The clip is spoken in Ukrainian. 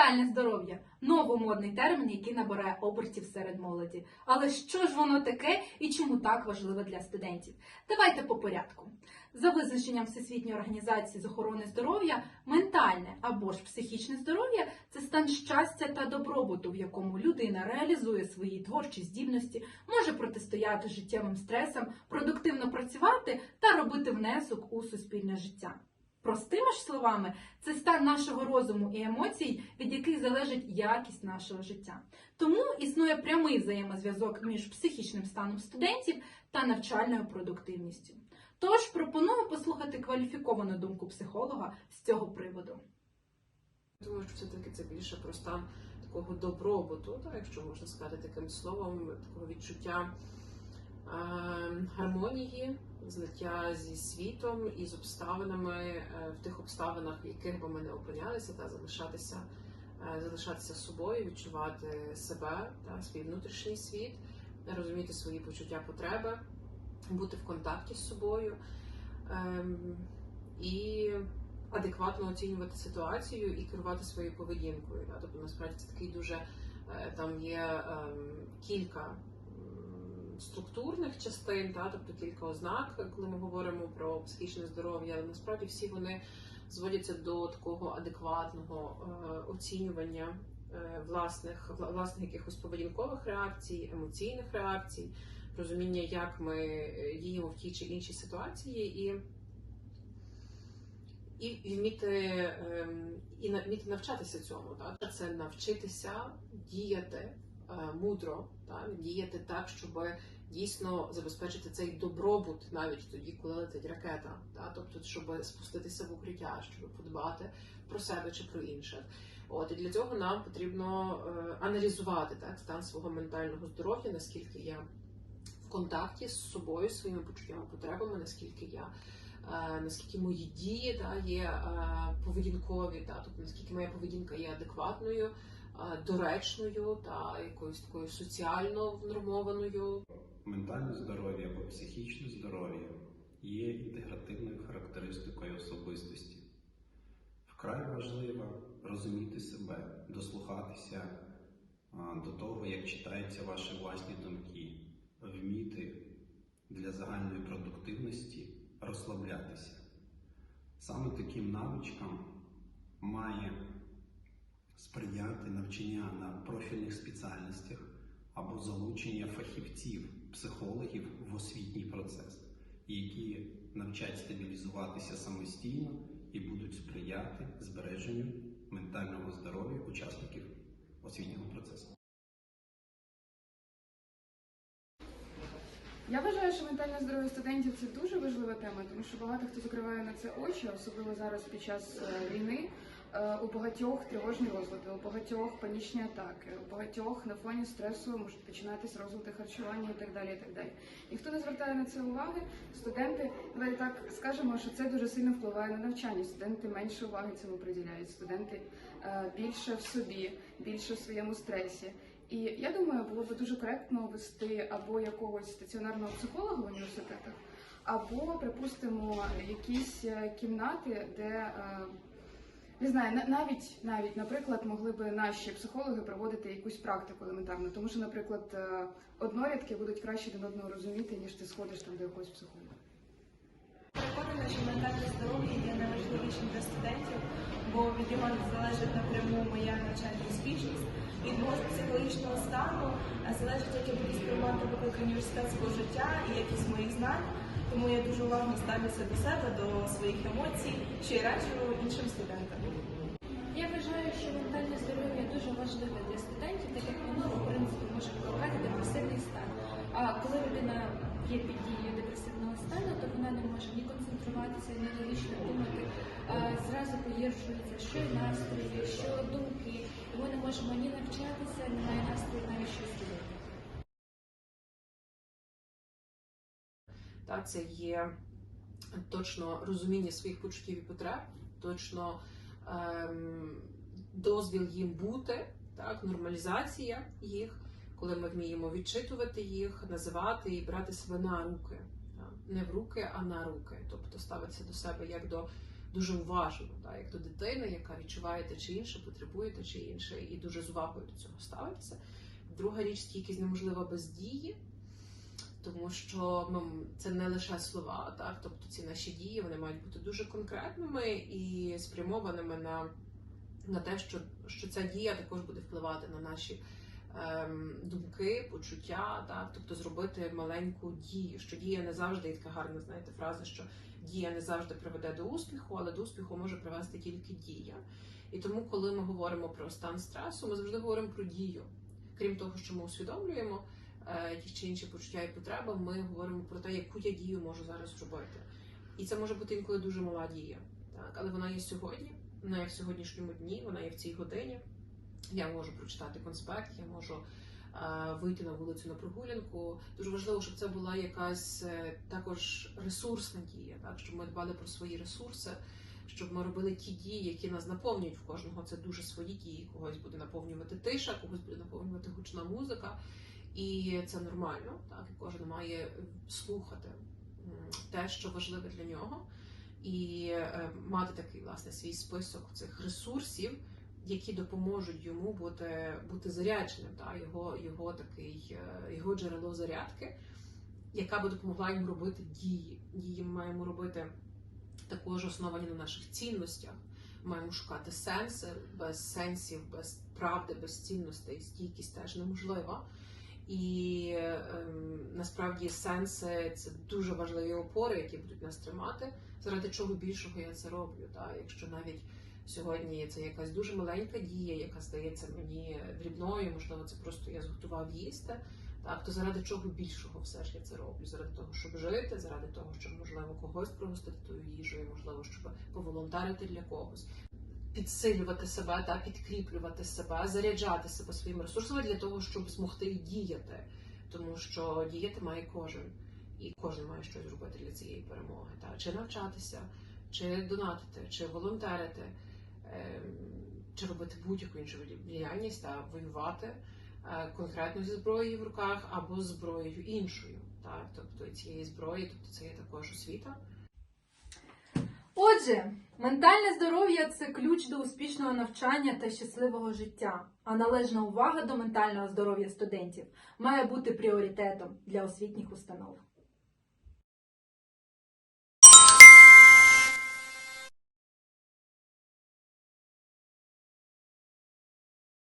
Ментальне здоров'я новомодний термін, який набирає обертів серед молоді. Але що ж воно таке і чому так важливо для студентів? Давайте по порядку. За визначенням Всесвітньої організації з охорони здоров'я, ментальне або ж психічне здоров'я це стан щастя та добробуту, в якому людина реалізує свої творчі здібності, може протистояти життєвим стресам, продуктивно працювати та робити внесок у суспільне життя. Простими ж словами, це стан нашого розуму і емоцій, від яких залежить якість нашого життя. Тому існує прямий взаємозв'язок між психічним станом студентів та навчальною продуктивністю. Тож пропоную послухати кваліфіковану думку психолога з цього приводу. Думаю, що все-таки це більше про стан такого добробуту, так, якщо можна сказати таким словом, такого відчуття е, гармонії, злиття зі світом і з обставинами е, в тих обставинах, в яких би ми не опинялися, та залишатися, е, залишатися собою, відчувати себе та свій внутрішній світ, розуміти свої почуття потреби, бути в контакті з собою. Ем, і адекватно оцінювати ситуацію і керувати своєю поведінкою. Тобто насправді це такий дуже е, там є ем, кілька структурних частин, да? тобто кілька ознак, коли ми говоримо про психічне здоров'я, але насправді всі вони зводяться до такого адекватного е, оцінювання е, власних, власних якихось поведінкових реакцій, емоційних реакцій, розуміння, як ми е, діємо в тій чи іншій ситуації, і і, вміти, ем, і навчатися цьому. Так? Це навчитися діяти мудро, так? діяти так, щоб дійсно забезпечити цей добробут навіть тоді, коли летить ракета. Так? Тобто, щоб спуститися в укриття, щоб подбати про себе чи про інших. От і для цього нам потрібно е, аналізувати так, стан свого ментального здоров'я, наскільки я в контакті з собою, своїми почуттями, потребами, наскільки я е, наскільки мої дії да, є е, поведінкові, да, тобто наскільки моя поведінка є адекватною, е, доречною та якоюсь такою соціально внормованою. Ментальне здоров'я або психічне здоров'я є інтегративною характеристикою особистості. Вкрай важливо розуміти себе, дослухатися до того, як читаються ваші власні думки, вміти для загальної продуктивності розслаблятися. Саме таким навичкам має сприяти навчання на профільних спеціальностях або залучення фахівців, психологів в освітній процес, які навчать стабілізуватися самостійно і будуть сприяти збереженню ментального здоров'я учасників освітнього процесу. Я вважаю, що ментальне здоров'я студентів це дуже важлива тема, тому що багато хто закриває на це очі, особливо зараз під час е, війни. Е, У багатьох тривожні розлади, у багатьох панічні атаки, у багатьох на фоні стресу можуть починатись розлади харчування і так далі. І так далі. Ніхто не звертає на це уваги. Студенти, давайте так скажемо, що це дуже сильно впливає на навчання. Студенти менше уваги цьому приділяють. Студенти е, більше в собі, більше в своєму стресі. І я думаю, було б дуже коректно вести або якогось стаціонарного психолога в університетах, або, припустимо, якісь е, кімнати, де не знаю, на- навіть навіть, наприклад, могли би наші психологи проводити якусь практику елементарну, тому що, наприклад, е, однорядки будуть краще один одного розуміти, ніж ти сходиш там до якогось психолога. Переконана, що ментальне здоров'я є найважливішим для студентів, бо від його залежить напряму моя навчальна успішність. Від мого психологічного стану е, залежить, як я буду сприймати виклики університетського життя і якість моїх знань. Тому я дуже уважно ставлюся до себе, до своїх емоцій, що й раджу іншим студентам. Я вважаю, що ментальне здоров'я дуже важливе для студентів, так як воно в принципі може викликати депресивний стан. А коли людина є під дією депресивного стану, то вона не може ні концентруватися, ні логічно думати. А зразу погіршується що настрої, що думки. Ми не можемо ні навчатися, немає настрою навіть щось робити. Та, це є точно розуміння своїх почуттів і потреб, точно ем, дозвіл їм бути, так, нормалізація їх, коли ми вміємо відчитувати їх, називати і брати себе на руки. Не в руки, а на руки. Тобто ставитися до себе як до дуже уважно, так, як до дитини, яка відчуває те чи інше, потребує те чи інше, і дуже з увагою до цього ставитися. Друга річ стійкість неможлива без дії, що ну, це не лише слова, так, тобто ці наші дії вони мають бути дуже конкретними і спрямованими на, на те, що, що ця дія також буде впливати на наші ем, думки, почуття, так, тобто зробити маленьку дію, що дія не завжди є така гарна, знаєте, фраза, що дія не завжди приведе до успіху, але до успіху може привести тільки дія. І тому, коли ми говоримо про стан стресу, ми завжди говоримо про дію. Крім того, що ми усвідомлюємо ті чи інші почуття і потреби, ми говоримо про те, яку я дію можу зараз зробити. І це може бути інколи дуже мала дія, так, але вона є сьогодні, вона є в сьогоднішньому дні, вона є в цій годині. Я можу прочитати конспект, я можу е, вийти на вулицю на прогулянку. Дуже важливо, щоб це була якась е, також ресурсна дія, так щоб ми дбали про свої ресурси, щоб ми робили ті дії, які нас наповнюють в кожного. Це дуже свої дії. Когось буде наповнювати тиша, когось буде наповнювати гучна музика, і це нормально. Так і кожен має слухати те, що важливе для нього, і е, мати такий власне свій список цих ресурсів які допоможуть йому бути, бути зарядженим, та його, його такий е, його джерело зарядки, яка би допомогла йому робити дії. Дії ми маємо робити також основані на наших цінностях. Маємо шукати сенси без сенсів, без правди, без цінностей. Стійкість теж неможлива. І ем, насправді сенси це дуже важливі опори, які будуть нас тримати. Заради чого більшого я це роблю. Та? Якщо навіть Сьогодні це якась дуже маленька дія, яка здається мені дрібною, можливо, це просто я зготував їсти. Так, то заради чого більшого все ж я це роблю? Заради того, щоб жити, заради того, щоб можливо когось пригостити тою їжею, можливо, щоб поволонтерити для когось, підсилювати себе та підкріплювати себе, заряджати себе своїми ресурсами для того, щоб змогти діяти, тому що діяти має кожен, і кожен має щось робити для цієї перемоги. Та чи навчатися, чи донатити, чи волонтерити. Ем, чи робити будь-яку іншу діяльність та воювати е, конкретно зі зброєю в руках або зброєю іншою. Так? Тобто цієї зброї, тобто це є також освіта. Отже, ментальне здоров'я це ключ до успішного навчання та щасливого життя. А належна увага до ментального здоров'я студентів має бути пріоритетом для освітніх установ.